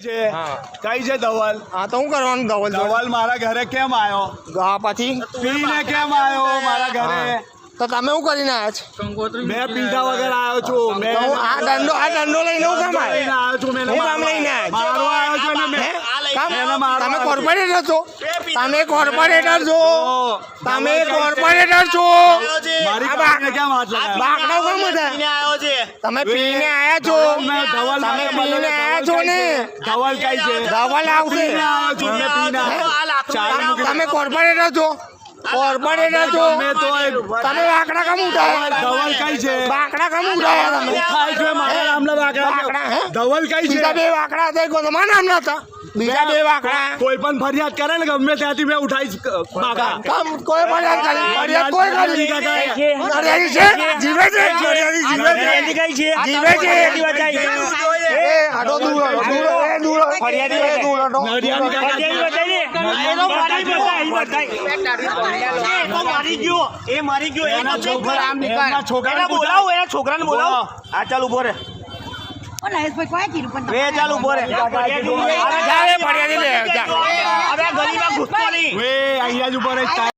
છે. કઈ છે ધવલ? હા તો શું કરવાનું ધવલ ધવલ મારા ઘરે કેમ આવ્યો હા પછી. પીને કેમ આવ્યો મારા ઘરે? તો તમે શું કરીને આવ્યા છો? મેં પીધા વગર આવ્યો છું. મેં હું આ દંડો આ દંડો લઈને હું કામ આવ્યો છું. મેં હું કામ લઈને આવ્યો છું ને હે? મેં કામ? એને મારવા તમે કોર્પોરેટર છો. તમે કોર્પોરેટર છો. તમે કોર્પોરેટર છો? બાકડા બધા? તમે પીને આયા છો. તમે પીને આયા છો ને. ધવલ કઈ છે? ધવલ આવશે. તમે કોર્પોરેટર છો. તમે કેમ ધવલ કઈ છે? કેમ તમે? મારા નામના ધવલ કઈ છે? બે હતા કોઈ તમારા નામના હતા. બીજા બે વાકડા. કોઈ પણ ફરિયાદ કરે ને ગમે ત્યાંથી મેં ઉઠાઈ કામ કોઈ ફરિયાદ કરી? ફરિયાદ કોઈ કરી ફરિયાદી છે? જીવે છે? ફરિયાદી જીવે છે? જીવે છે? એ આડો દૂર હટો, દૂર એ દૂર હટો. એ. એના છોકરા છોકરાને બોલાવો એના છોકરાને બોલાવો. આ ચાલ ઊભો રે. ચાલ